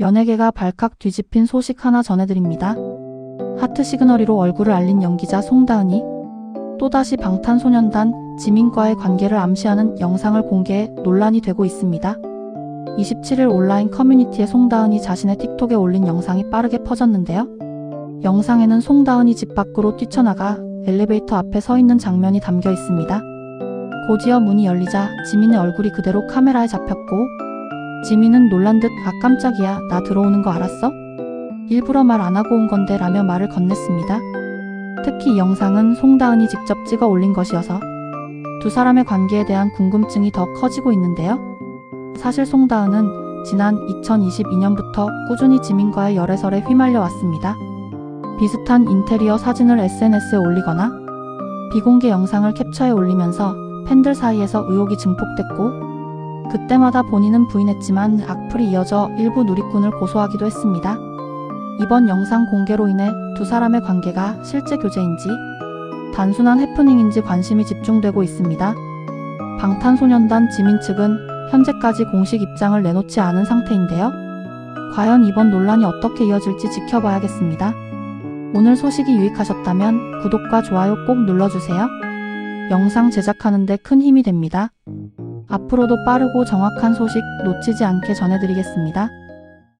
연예계가 발칵 뒤집힌 소식 하나 전해드립니다. 하트 시그널이로 얼굴을 알린 연기자 송다은이 또다시 방탄소년단 지민과의 관계를 암시하는 영상을 공개해 논란이 되고 있습니다. 27일 온라인 커뮤니티에 송다은이 자신의 틱톡에 올린 영상이 빠르게 퍼졌는데요. 영상에는 송다은이 집 밖으로 뛰쳐나가 엘리베이터 앞에 서 있는 장면이 담겨 있습니다. 곧이어 문이 열리자 지민의 얼굴이 그대로 카메라에 잡혔고 지민은 놀란 듯 아 깜짝이야 나 들어오는 거 알았어? 일부러 말 안 하고 온 건데 라며 말을 건넸습니다. 특히 이 영상은 송다은이 직접 찍어 올린 것이어서 두 사람의 관계에 대한 궁금증이 더 커지고 있는데요. 사실 송다은은 지난 2022년부터 꾸준히 지민과의 열애설에 휘말려 왔습니다. 비슷한 인테리어 사진을 SNS에 올리거나 비공개 영상을 캡처해 올리면서 팬들 사이에서 의혹이 증폭됐고 그때마다 본인은 부인했지만 악플이 이어져 일부 누리꾼을 고소하기도 했습니다. 이번 영상 공개로 인해 두 사람의 관계가 실제 교제인지 단순한 해프닝인지 관심이 집중되고 있습니다. 방탄소년단 지민 측은 현재까지 공식 입장을 내놓지 않은 상태인데요. 과연 이번 논란이 어떻게 이어질지 지켜봐야겠습니다. 오늘 소식이 유익하셨다면 구독과 좋아요 꼭 눌러주세요. 영상 제작하는데 큰 힘이 됩니다. 앞으로도 빠르고 정확한 소식 놓치지 않게 전해드리겠습니다.